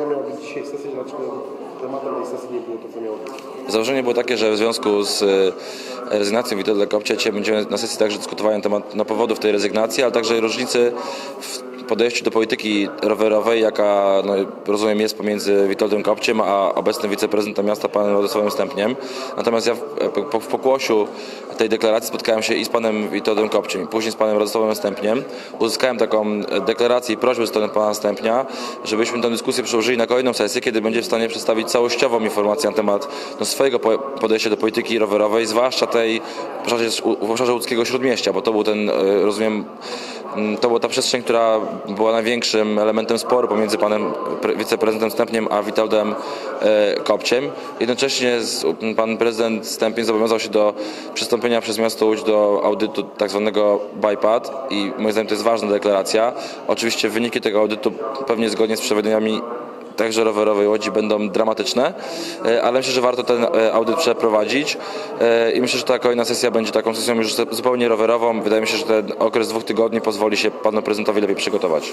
nie miała być dzisiaj sesja, dlaczego tematem tej sesji nie było to, co miało być? Założenie było takie, że w związku z e, rezygnacją Witolda Kopciacie będziemy na sesji także dyskutowali na temat na powodów tej rezygnacji, ale także różnicy w podejściu do polityki rowerowej, jaka no, rozumiem jest pomiędzy Witoldem Kopciem a obecnym wiceprezydentem miasta panem Władysławem Stępniem. Natomiast ja w, po- w pokłosiu tej deklaracji spotkałem się i z panem Witoldem Kopciem, i później z panem Radosławem Stępniem. Uzyskałem taką deklarację i prośbę ze strony pana Stępnia, żebyśmy tę dyskusję przełożyli na kolejną sesję, kiedy będzie w stanie przedstawić całościową informację na temat no, swojego po- podejścia do polityki rowerowej, zwłaszcza tej w obszarze, w obszarze łódzkiego śródmieścia, bo to był ten, e, rozumiem, to była ta przestrzeń, która była największym elementem sporu pomiędzy panem pre- wiceprezydentem Stępniem a Witoldem e, Kopciem. Jednocześnie z, m, pan prezydent Stępień zobowiązał się do przystąpienia przez miasto Łódź do audytu tak zwanego BIPAD i moim zdaniem to jest ważna deklaracja. Oczywiście wyniki tego audytu pewnie zgodnie z przewidywaniami także rowerowej Łodzi będą dramatyczne, e, ale myślę, że warto ten e, audyt przeprowadzić e, i myślę, że ta kolejna sesja będzie taką sesją już zupełnie rowerową. Wydaje mi się, że ten okres dwóch tygodni pozwoli się panu prezydentowi lepiej przygotować.